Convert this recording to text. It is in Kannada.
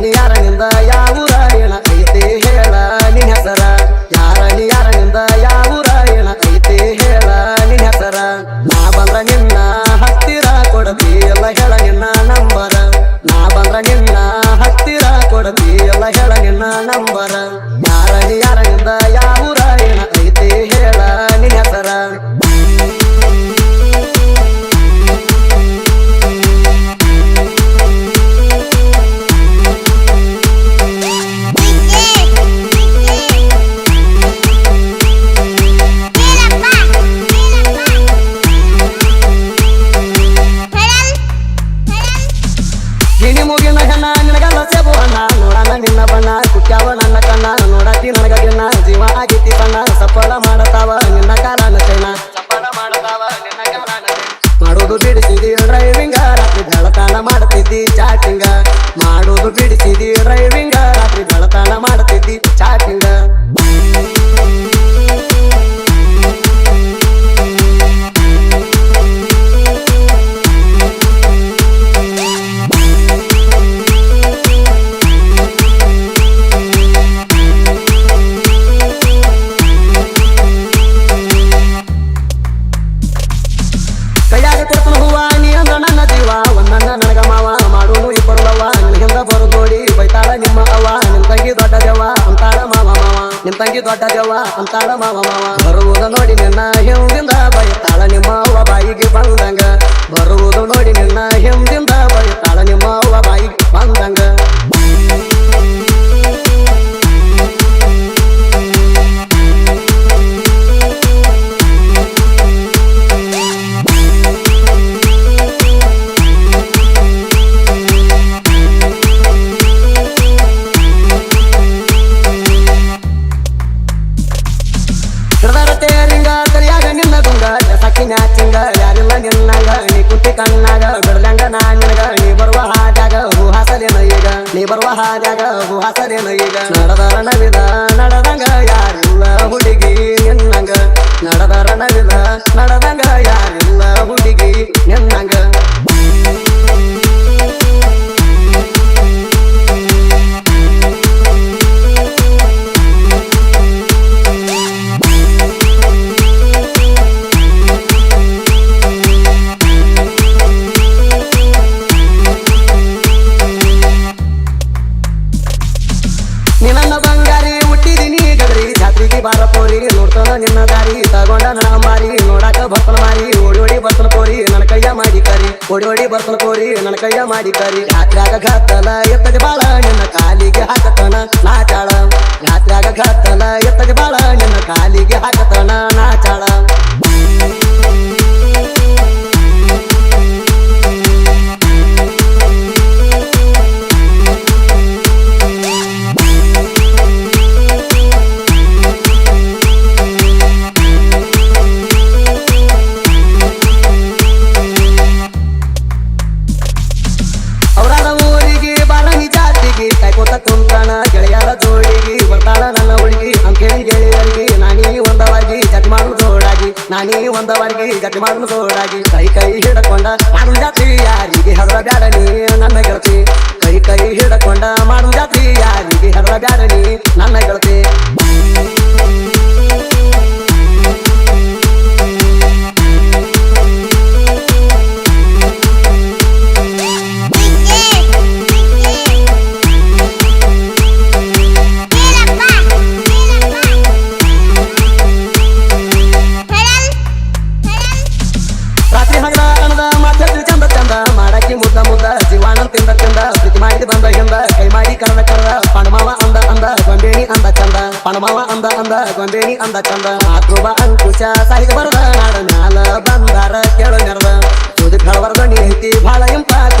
ಯಾರನಿ ಯಾರನಿಂದ ಯಾವೂರ ಏನ ಐತಿ ಹೇಳ ನಿನ್ ಹೆಸರ. ಯಾರನಿ ಯಾರನಿಂದ ಯಾವೂರ ಏನ ಐತಿ ಹೇಳ ನಿನ್ ಹೆಸರ. ನಾ ಬಂದ್ರೆ ನಿನ್ನ ಹತ್ತಿರ ಕೊಡತಿ, ಎಲ್ಲ ಹೇಳ ನಿನ್ನ ನಂಬರ. ನಾ ಬಂದ್ರ ನಿನ್ನ ಹತ್ತಿರ ಕೊಡತಿ, ಎಲ್ಲ ಹೇಳ ನಿನ್ನ ನಂಬರ. ಯಾರನಿ ಯಾರನಿಂದ ಯಾವ ಏನ ಐತಿ ಹೇಳ ನಿನ್ ಹೆಸರ. ಮಾಡೋದು ಬಿಡಿಸಿದಿ ಡ್ರೈವಿಂಗ ರಾತ್ರಿ ಬೆಳತಾನ ಮಾಡ್ತಿದ್ದಿ ಚಾಟಿಂಗ ಮಾಡೋದು ಬಿಡಿಸಿದಿ ಡ್ರೈವಿಂಗ ಮಾವ ನಿಮ್ ತಂಗಿ ದೊಡ್ಡ ದೇವ ಅಂತಾಳ ಮಾವ ಮಾವ. ಬರುವುದ ನೋಡಿ ನಿನ್ನ ಹಿಂದಿಂದ ಬೈತಾಳ ಹಿಡ್ದಾರ ತೇರಿಂಗ ತರಿಯಾಗ ನಿನ್ನ ಗುಂಗ ಸಕ್ಕಿ ನ್ಯಾಚಿಂಗ, ಯಾರಿಲ್ಲ ನಿನ್ನಂಗ, ನೀ ಕುಟ್ಟಿ ಕಣ್ಣಾಗ ಬಿಡ್ದಂಗ ನಾ ನಿನಗ, ನೀ ಬರುವ ಹಾದ್ಯಾಗ ಹೂ ಹಾಸಲೇನ ಈಗ. ನೀ ಬರುವ ಹಾದ್ಯಾಗ ಹೂ ಹಾಸಲೇನ ಈಗ. ನಡೆದರ ನವಿದ ನಡದಂಗ ಯಾರಿಲ್ಲ ಹುಡುಗಿ ನಿನ್ನಂಗ. ನಡದ ನವಿದ ನಡೆದಂಗ ಯಾರಿಲ್ಲ ಹುಡುಗಿ ನಿನ್ನಂಗ. ಬಾರ ಪೋರಿ, ನೋಡ್ತಾನ ನಿನ್ನ ದಾರಿ. ತಗೊಂಡ ನನ್ನ ಮಾರಿ, ನೋಡಾಕ ಬರ್ತನ ಮಾರಿ. ಓಡಿ ಓಡಿ ಬರ್ತನ ಪೋರಿ ನನ್ನ ಕೈಯ ಮಾಡಿ ಕರಿ. ಓಡಿ ಓಡಿ ಬರ್ತನ ಪೋರಿ ನನ್ನ ಕೈಯ ಮಾಡಿ ಕರಿ. ಯಾತ್ರಾಗ ಘಾತಲ ಎತ್ತದ ಬಾಳ, ನಿನ್ನ ಕಾಲಿಗೆ ಹಾಕತನ ನಾಚಾಳ ಯಾತ್ರಾಗ ಘಾತಲ ಎತ್ತದ ಬಾಳ, ನಿನ್ನ ಕಾಲಿಗೆ ಹಾಕತನ ನಾಚಾಳ ನಾನೇ ಒಂದವರೆಗೆ ಗಟ್ಟಿ ಮಾಡುನು ಸೋಡಾಗಿ ಕೈ ಕೈ ಹಿಡಕೊಂಡ ಮಾಡು ಜಾತಿ ಯಾರಿಗೆ ಬ್ಯಾಡ ನೀ ನನ್ನ ಗೆಳತಿ ಮಾಡಿ ಮುದ್ದ ಮುದ್ದ ಜೀವಾನ ತಿಂದ ತಿಂದ, ಪ್ರೀತಿ ಮಾಡಿ ಬಂದ ಹಿಂದ ಕೈ ಮಾಡಿ ಕರೆದ ಕರೆದ ಪಣಮಾವ ಅಂದ ಅಂದ, ಗೊಂಬೇಣಿ ಅಂದ ಚಂದ ಪಣಮಾವ ಅಂದ ಅಂದ, ಗೊಂಬೇಣಿ ಅಂದ ಚಂದ. ಮಾತೃಬ ಅಂಕುಶ ಸಾಯಿದ ಬರದ, ನಾಡ ಮ್ಯಾಲ ಬಂದಾರ ಕೇಳು ನೆರದ. ತುದಿ ಕಳವರ್ದ ನೀತಿ ಬಾಳ ಇಂಪಾಕ